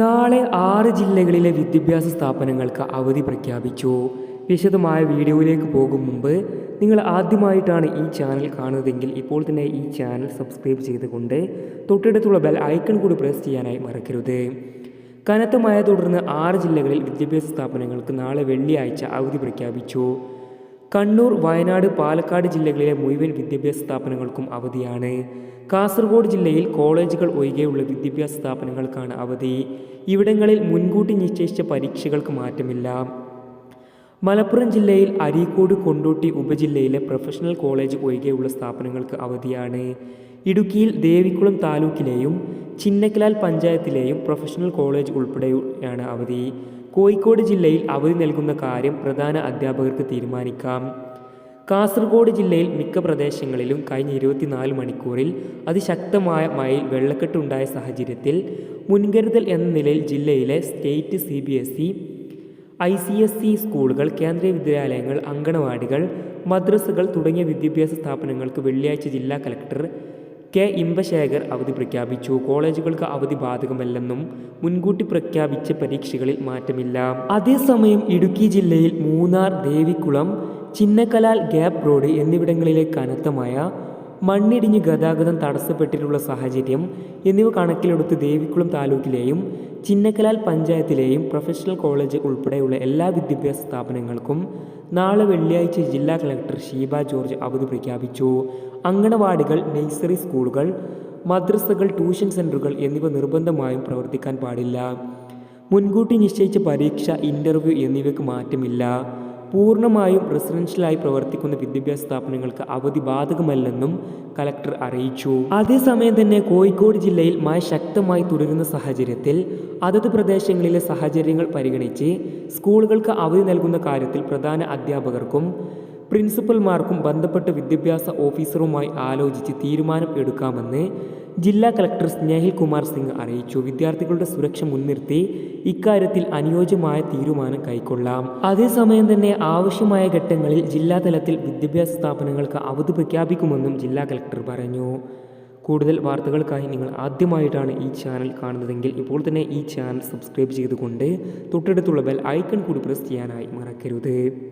നാളെ ആറ് ജില്ലകളിലെ വിദ്യാഭ്യാസ സ്ഥാപനങ്ങൾക്ക് അവധി പ്രഖ്യാപിച്ചു. വിശദമായ വീഡിയോയിലേക്ക് പോകും മുമ്പ് നിങ്ങൾ ആദ്യമായിട്ടാണ് ഈ ചാനൽ കാണുന്നതെങ്കിൽ ഇപ്പോൾ തന്നെ ഈ ചാനൽ സബ്സ്ക്രൈബ് ചെയ്തുകൊണ്ട് തൊട്ടടുത്തുള്ള ബെൽ ഐക്കൺ കൂടി പ്രസ് ചെയ്യാനായി മറക്കരുത്. കനത്ത മഴ തുടർന്ന് ആറ് ജില്ലകളിൽ വിദ്യാഭ്യാസ സ്ഥാപനങ്ങൾക്ക് നാളെ വെള്ളിയാഴ്ച അവധി പ്രഖ്യാപിച്ചു. കണ്ണൂർ വയനാട് പാലക്കാട് ജില്ലകളിലെ മുഴുവൻ വിദ്യാഭ്യാസ സ്ഥാപനങ്ങൾക്കും അവധിയാണ്. കാസർഗോഡ് ജില്ലയിൽ കോളേജുകൾ ഒഴികെയുള്ള വിദ്യാഭ്യാസ സ്ഥാപനങ്ങൾക്കാണ് അവധി. ഇവിടങ്ങളിൽ മുൻകൂട്ടി നിശ്ചയിച്ച പരീക്ഷകൾക്ക് മാറ്റമില്ല. മലപ്പുറം ജില്ലയിൽ അരീക്കോട് കൊണ്ടോട്ടി ഉപജില്ലയിലെ പ്രൊഫഷണൽ കോളേജ് ഒഴികെയുള്ള സ്ഥാപനങ്ങൾക്ക് അവധിയാണ്. ഇടുക്കിയിൽ ദേവികുളം താലൂക്കിലെയും ചിന്നക്കലാൽ പഞ്ചായത്തിലെയും പ്രൊഫഷണൽ കോളേജ് ഉൾപ്പെടെയാണ് അവധി. കോഴിക്കോട് ജില്ലയിൽ അവധി നൽകുന്ന കാര്യം പ്രധാന അധ്യാപകർക്ക് തീരുമാനിക്കാം. കാസർഗോഡ് ജില്ലയിൽ മിക്ക പ്രദേശങ്ങളിലും കഴിഞ്ഞ ഇരുപത്തിനാല് മണിക്കൂറിൽ അതിശക്തമായ മഴയിൽ വെള്ളക്കെട്ടുണ്ടായ സാഹചര്യത്തിൽ മുൻകരുതൽ എന്ന നിലയിൽ ജില്ലയിലെ state C B S E I C S E സ്കൂളുകൾ കേന്ദ്രീയ വിദ്യാലയങ്ങൾ അങ്കണവാടികൾ മദ്രസകൾ തുടങ്ങിയ വിദ്യാഭ്യാസ സ്ഥാപനങ്ങൾക്ക് വെള്ളിയാഴ്ച ജില്ലാ കലക്ടർ കെ ഇമ്പശേഖർ അവധി പ്രഖ്യാപിച്ചു. കോളേജുകൾക്ക് അവധി ബാധകമല്ലെന്നും മുൻകൂട്ടി പ്രഖ്യാപിച്ച പരീക്ഷകളിൽ മാറ്റമില്ല. അതേസമയം ഇടുക്കി ജില്ലയിൽ മൂന്നാർ ദേവിക്കുളം ചിന്നക്കലാൽ ഗ്യാപ് റോഡ് എന്നിവിടങ്ങളിലെ കനത്തമായ മണ്ണിടിഞ്ഞ് ഗതാഗതം തടസ്സപ്പെട്ടിട്ടുള്ള സാഹചര്യം എന്നിവ കണക്കിലെടുത്ത് ദേവിക്കുളം താലൂക്കിലെയും ചിന്നക്കലാൽ പഞ്ചായത്തിലെയും പ്രൊഫഷണൽ കോളേജ് ഉൾപ്പെടെയുള്ള എല്ലാ വിദ്യാഭ്യാസ സ്ഥാപനങ്ങൾക്കും നാളെ വെള്ളിയാഴ്ച ജില്ലാ കളക്ടർ ഷീബ ജോർജ് അവധി പ്രഖ്യാപിച്ചു. അങ്കണവാടികൾ നഴ്സറി സ്കൂളുകൾ മദ്രസകൾ ട്യൂഷൻ സെന്ററുകൾ എന്നിവ നിർബന്ധമായും പ്രവർത്തിക്കാൻ പാടില്ല. മുൻകൂട്ടി നിശ്ചയിച്ച പരീക്ഷ ഇന്റർവ്യൂ എന്നിവയ്ക്ക് മാറ്റമില്ല. പൂർണമായും റെസിഡൻഷ്യലായി പ്രവർത്തിക്കുന്ന വിദ്യാഭ്യാസ സ്ഥാപനങ്ങൾക്ക് അവധി ബാധകമല്ലെന്നും കലക്ടർ അറിയിച്ചു. അതേസമയം തന്നെ കോഴിക്കോട് ജില്ലയിൽ മഴ ശക്തമായി തുടരുന്ന സാഹചര്യത്തിൽ അതത് പ്രദേശങ്ങളിലെ സാഹചര്യങ്ങൾ പരിഗണിച്ച് സ്കൂളുകൾക്ക് അവധി നൽകുന്ന കാര്യത്തിൽ പ്രധാന അധ്യാപകർക്കും പ്രിൻസിപ്പൽമാർക്കും ബന്ധപ്പെട്ട വിദ്യാഭ്യാസ ഓഫീസറുമായി ആലോചിച്ച് തീരുമാനം എടുക്കാമെന്ന് ജില്ലാ കളക്ടർ സ്നേഹിൽ കുമാർ സിംഗ് അറിയിച്ചു. വിദ്യാർത്ഥികളുടെ സുരക്ഷ മുൻനിർത്തി ഇക്കാര്യത്തിൽ അനുയോജ്യമായ തീരുമാനം കൈക്കൊള്ളാം. അതേസമയം തന്നെ ആവശ്യമായ ഘട്ടങ്ങളിൽ ജില്ലാതലത്തിൽ വിദ്യാഭ്യാസ സ്ഥാപനങ്ങൾക്ക് അവധി പ്രഖ്യാപിക്കുമെന്നും ജില്ലാ കളക്ടർ പറഞ്ഞു. കൂടുതൽ വാർത്തകൾക്കായി നിങ്ങൾ ആദ്യമായിട്ടാണ് ഈ ചാനൽ കാണുന്നതെങ്കിൽ ഇപ്പോൾ തന്നെ ഈ ചാനൽ സബ്സ്ക്രൈബ് ചെയ്തുകൊണ്ട് തൊട്ടടുത്തുള്ള ബെൽ ഐക്കൺ കൂടി പ്രസ് ചെയ്യാനായി മറക്കരുത്.